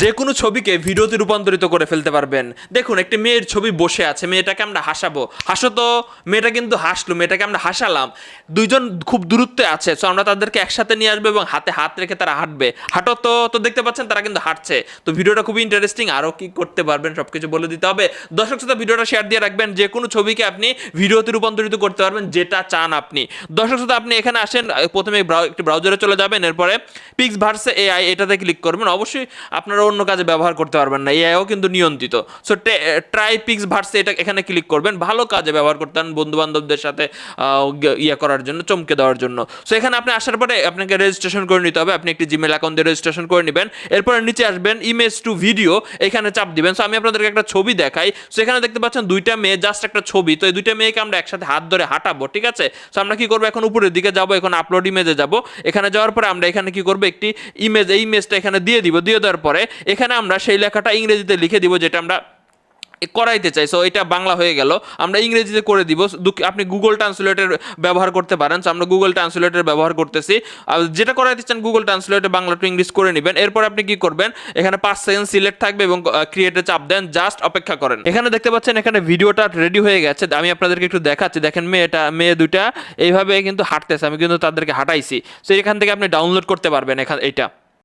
যে কোনো ছবিকে ভিডিওতে রূপান্তরিত করে ফেলতে পারবেন। দেখুন, একটি মেয়ের ছবি বসে আছে, মেয়েটাকে আমরা হাসাবো। হাসো তো, মেয়েটা কিন্তু হাসলো, মেয়েটাকে আমরা হাসালাম। দুইজন খুব দূরত্বে আছে সো আমরা তাদেরকে একসাথে নিয়ে আসব এবং হাতে হাত রেখে তারা হাঁটবে। হাঁটো তো তো দেখতে পাচ্ছেন তারা কিন্তু হাঁটছে। তো ভিডিওটা খুবই ইন্টারেস্টিং আরও কি করতে পারবেন সব কিছু বলে দিতে হবে। দর্শক সাথে ভিডিওটা শেয়ার দিয়ে রাখবেন যে কোনো ছবিকে আপনি ভিডিওতে রূপান্তরিত করতে পারবেন, যেটা চান আপনি। দর্শক সাথে আপনি এখানে আসেন, প্রথমে একটি ব্রাউজারে চলে যাবেন, এরপরে পিক্স ভার্সে এআই এটাতে ক্লিক করবেন। অবশ্যই আপনারা অন্য কাজে ব্যবহার করতে পারবেন না এআইও কিন্তু নিয়ন্ত্রিত। সো ট্রাই পিক্স ভার্সে এটা এখানে ক্লিক করবেন, ভালো কাজে ব্যবহার করতে পারেন বন্ধু বান্ধবদের সাথে ইয়ে করার জন্য, চমকে দেওয়ার জন্য। সো এখানে আপনি আসার পরে আপনাকে রেজিস্ট্রেশন করে নিতে হবে, আপনি একটি জিমেল অ্যাকাউন্ট দিয়ে রেজিস্ট্রেশন করে নেবেন। এরপরে নিচে আসবেন ইমেজ টু ভিডিও এখানে চাপ দিবেন। সো আমি আপনাদেরকে একটা ছবি দেখাই। সো এখানে দেখতে পাচ্ছেন দুইটা মেয়ে জাস্ট একটা ছবি। তো এই দুইটা মেয়েকে আমরা একসাথে হাত ধরে হাঁটাবো, ঠিক আছে? সো আমরা কি করব? এখন উপরের দিকে যাব, এখন আপলোড ইমেজে যাব। এখানে যাওয়ার পরে আমরা এখানে কি করব? একটি ইমেজ এই ইমেজটা এখানে দিয়ে দিব, দিয়ে দেওয়ার পরে এখানে আমরা সেই লেখাটা ইংরেজিতে লিখে দিব যেটা আমরা করাইতে চাই। সো এটা বাংলা হয়ে গেল। আমরা ইংরেজিতে করে দিব। আপনি গুগল ট্রান্সলেটের ব্যবহার করতে পারেন। সো আমরা গুগল ট্রান্সলেটের ব্যবহার করতেছি। যেটা করাইতে চান গুগল ট্রান্সলেটে বাংলা টু ইংলিশ করে নেবেন। এরপর আপনি কি করবেন? এখানে পাঁচ সেকেন্ড সিলেক্ট থাকবে এবং ক্রিয়েটে চাপ দেন। জাস্ট অপেক্ষা করেন। এখানে দেখতে পাচ্ছেন এখানে ভিডিওটা রেডি হয়ে গেছে। আমি আপনাদেরকে একটু দেখাচ্ছি। দেখেন মেয়েটা মেয়ে দুইটা এইভাবে কিন্তু হাঁটতেছে। আমি কিন্তু তাদেরকে হাঁটাইছি। সো এখান থেকে আপনি ডাউনলোড করতে পারবেন এখান এটা